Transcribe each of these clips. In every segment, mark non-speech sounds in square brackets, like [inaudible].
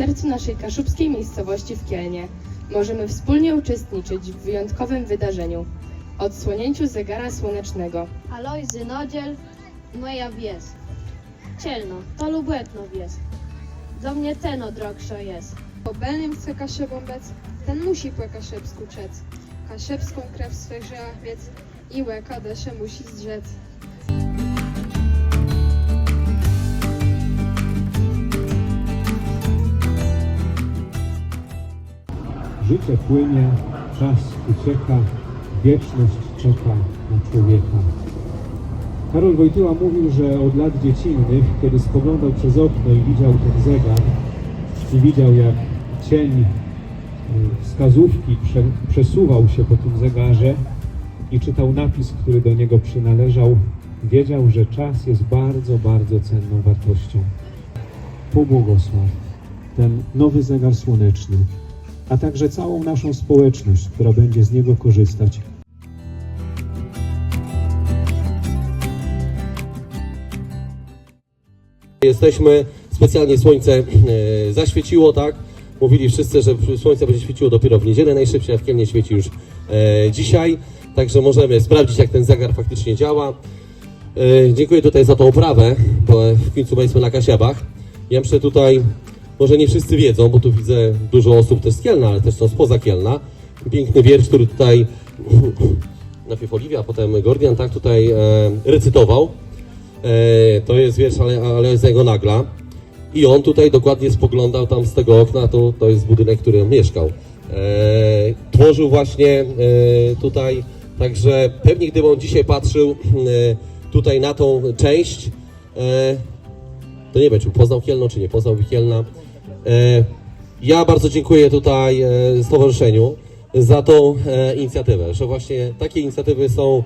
sercu naszej kaszubskiej miejscowości w Kielnie możemy wspólnie uczestniczyć w wyjątkowym wydarzeniu odsłonięciu zegara słonecznego. Alojzy Nodziel, moja wies. Cielno, to lubetno wies. Do mnie teno drogsza jest. Obelnym chce kaszebą bec, ten musi po kaszebsku czec. Kaszebską krew w swych żyłach wiec i łeka desze musi zdrzec. Życie płynie, czas ucieka, wieczność czeka na człowieka. Karol Wojtyła mówił, że od lat dziecinnych, kiedy spoglądał przez okno i widział ten zegar, i widział jak cień y, wskazówki prze, przesuwał się po tym zegarze i czytał napis, który do niego przynależał, wiedział, że czas jest bardzo, bardzo cenną wartością. Pobłogosław ten nowy zegar słoneczny, a także całą naszą społeczność, która będzie z niego korzystać. Jesteśmy, specjalnie słońce e, zaświeciło, tak? Mówili wszyscy, że słońce będzie świeciło dopiero w niedzielę najszybciej, a w Kielnie świeci już e, dzisiaj. Także możemy sprawdzić, jak ten zegar faktycznie działa. E, dziękuję tutaj za tą oprawę, bo w końcu jesteśmy na Kasiabach. Ja myślę tutaj, może nie wszyscy wiedzą, bo tu widzę dużo osób też z Kielna, ale też są spoza Kielna. Piękny wiersz, który tutaj [laughs] najpierw Oliwia, potem Gordian, tak, tutaj e, recytował. E, to jest wiersz ale, ale z jego nagla. I on tutaj dokładnie spoglądał tam z tego okna, to, to jest budynek, w którym mieszkał. E, tworzył właśnie e, tutaj, także pewnie gdyby on dzisiaj patrzył e, tutaj na tą część, e, to nie wiem, czy poznał Kielno, czy nie poznał Kielna. E, ja bardzo dziękuję tutaj e, stowarzyszeniu za tą e, inicjatywę, że właśnie takie inicjatywy są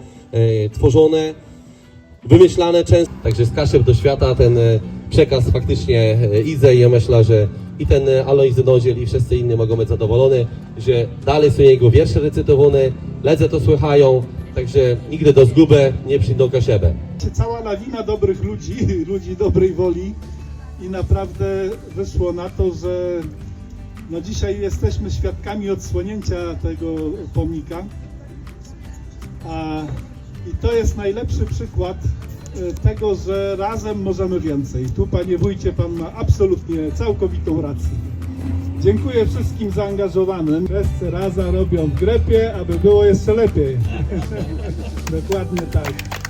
tworzone, wymyślane często. Także z Kaszeb do świata ten przekaz faktycznie idzie i ja myślę, że i ten Alojzy Noziel i wszyscy inni mogą być zadowoleni, że dalej są jego wiersze recytowane, ledze to słychają, także nigdy do zguby nie przyjdą Kaszebę. cała lawina dobrych ludzi, [laughs] ludzi dobrej woli i naprawdę wyszło na to, że no dzisiaj jesteśmy świadkami odsłonięcia tego pomnika. A, I to jest najlepszy przykład e, tego, że razem możemy więcej. Tu panie wójcie, pan ma absolutnie całkowitą rację. Dziękuję wszystkim zaangażowanym. Kresce raza robią w grepie, aby było jeszcze lepiej. [laughs] Dokładnie tak.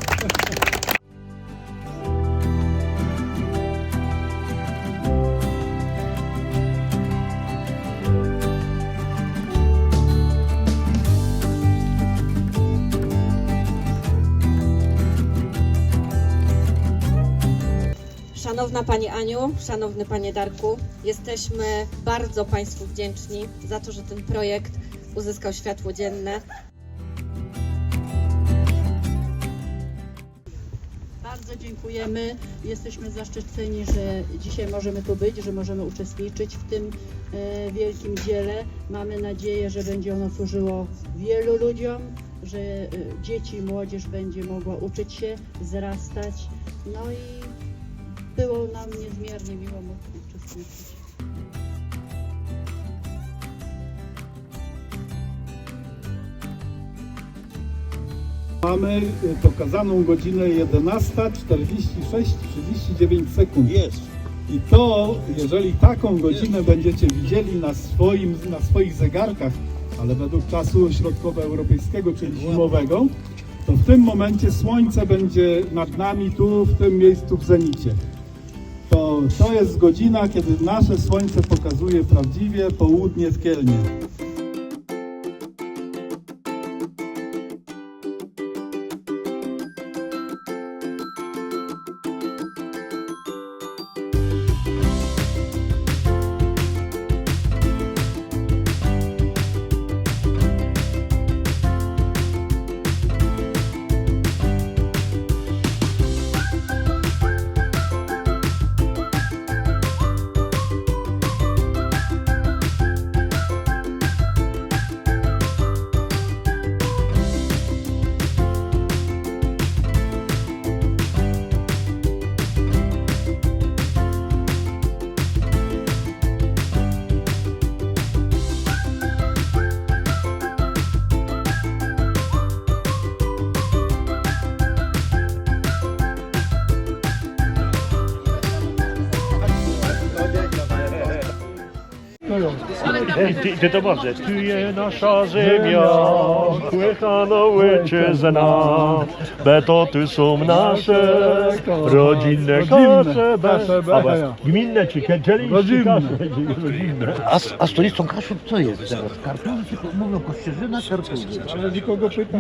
Szanowna Pani Aniu, Szanowny Panie Darku, jesteśmy bardzo Państwu wdzięczni za to, że ten projekt uzyskał światło dzienne. Bardzo dziękujemy. Jesteśmy zaszczyceni, że dzisiaj możemy tu być, że możemy uczestniczyć w tym e, wielkim dziele. Mamy nadzieję, że będzie ono służyło wielu ludziom, że e, dzieci, młodzież będzie mogła uczyć się, wzrastać. No i było nam niezmiernie miło móc uczestniczyć. Mamy e, pokazaną godzinę 11.46-39 sekund. Jest. I to, jeżeli taką godzinę będziecie widzieli na, swoim, na swoich zegarkach, ale według czasu środkowoeuropejskiego, czyli zimowego, to w tym momencie słońce będzie nad nami tu, w tym miejscu w zenicie. To, jest godzina, kiedy nasze słońce pokazuje prawdziwie południe w Kielnie. Ty, ty to dobrze. Tyje nasza ziemia, płychano łyczyzna, beto tu są nasze rodzinne kasze, gminne czy kędzieli, rodzinne. A, a stolicą Kaszub co jest teraz? Kartuzy, mówią Kościerzyna, Kartuzy. Ale nikogo pyta.